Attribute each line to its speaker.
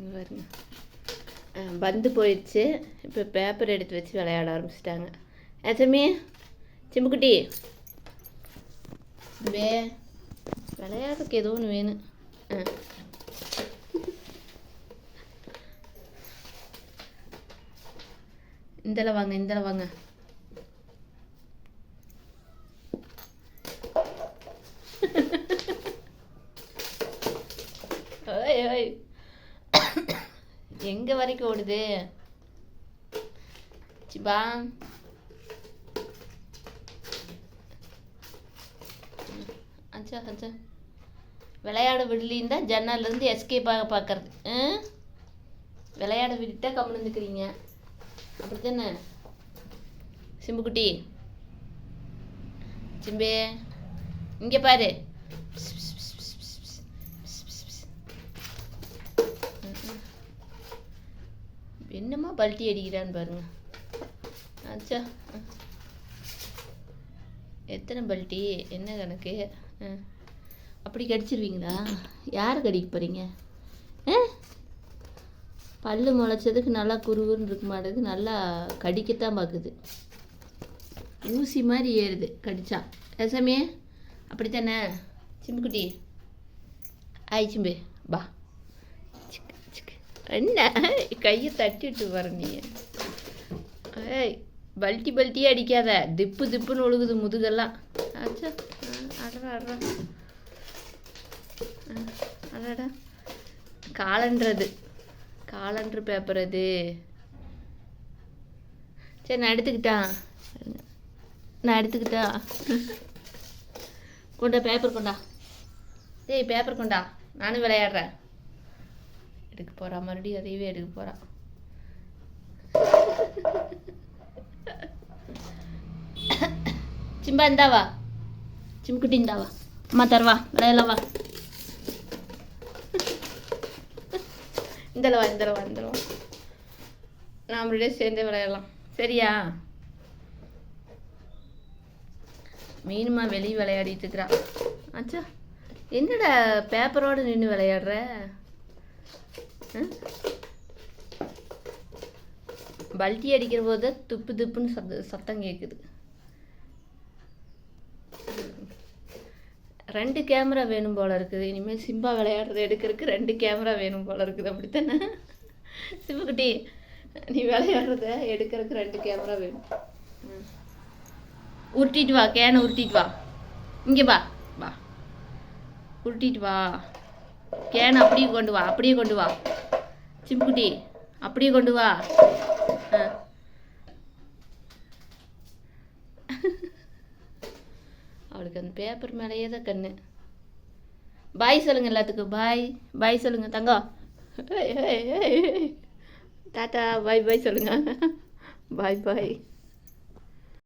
Speaker 1: அங்கே பாருங்க. ஆ, பந்து போயிடுச்சு. இப்போ பேப்பர் எடுத்து வச்சு விளையாட ஆரம்பிச்சிட்டாங்க. ஏச்சமி சிம்புக்குட்டி. வே விளையாடுறதுக்கு ஏதோ ஒன்று வேணும். ஆ. இந்தல வாங்க இந்தல வாங்க. எங்க வரைக்கும் ஓடுது? சிபா. அச்சா அச்சா விளையாட விடலின்னு தான் ஜன்னல்லேருந்து எஸ்கேப் ஆக பார்க்கறது விளையாட விட்டுட்டா கம்முன்னு அப்படி தானே சிம்புக்குட்டி. சிம்பே இங்கே பாரு. என்னம்மா பல்ட்டி அடிக்கிறான்னு பாருங்க. ஆச்சா எத்தனை பல்ட்டி? என்ன கணக்கு? ஆ. அப்படி கடிச்சிருவீங்களா? யார் கடிக்க போகிறீங்க ஆ? பல் முளைச்சதுக்கு நல்லா குருகுன்னு இருக்க மாட்டேது நல்லா கடிக்கத்தான் பார்க்குது ஊசி மாதிரி ஏறுது கடிச்சா. ரசமே அப்படித்தானே? சிம்புக்குட்டி. ஆய் சிம்பு பா என்ன? கையை தட்டிட்டு வர நீ ஏய் பல்ட்டி பல்ட்டியே அடிக்காத. திப்பு திப்புன்னு ஒழுகுது முதுகெல்லாம். ஆச்சா அடடா அடடா. அடடா. காலன்றது. காலன்று பேப்பர் அது. சரி நான் எடுத்துக்கிட்டா? நான் எடுத்துக்கிட்டா? கொண்டா பேப்பர் கொண்டா. டேய் பேப்பர் கொண்டா. நானும் விளையாடுறேன். எடுக்க போறா. மறுபடியும் அதையவே எடுக்க போறா. சிம்பா இந்தாவா சிம்குட்டி இந்தாவா அம்மா தருவா விளையாடலாம் வா. இந்தளவா இந்தளவா இந்தளவா நாமளே சேர்ந்தே விளையாடலாம். சரியா? மீனுமா வெளியே விளையாடிட்டு இருக்கிறா அச்சா என்னடா பேப்பரோடு நின்று விளையாடுற? பல்ட்டி அடிக்கிற போது துப்பு துப்புன்னு சத்த சத்தம் கேட்குது ரெண்டு கேமரா வேணும் போல இருக்குது. இனிமேல் சிம்பா விளையாடுறது எடுக்கிறதுக்கு ரெண்டு கேமரா வேணும் போல இருக்குது. அப்படித்தானே? சிம்புக்குட்டி நீ விளையாடுறத எடுக்கிறதுக்கு ரெண்டு கேமரா வேணும். உருட்டிட்டு வா கேனை உருட்டிட்டு வா. இங்கே வா. வா. உருட்டிட்டு வா. கேனை அப்படியே கொண்டு வா அப்படியே கொண்டு வா. சிம்புக்குட்டி அப்படியே கொண்டு வா. அவளுக்கு அந்த பேப்பர் மேலேயே தான் கண்ணு. பாய் சொல்லுங்க எல்லாத்துக்கும். பாய் பாய் சொல்லுங்க தங்கம் டாட்டா பாய் பாய் சொல்லுங்க. பாய் பாய்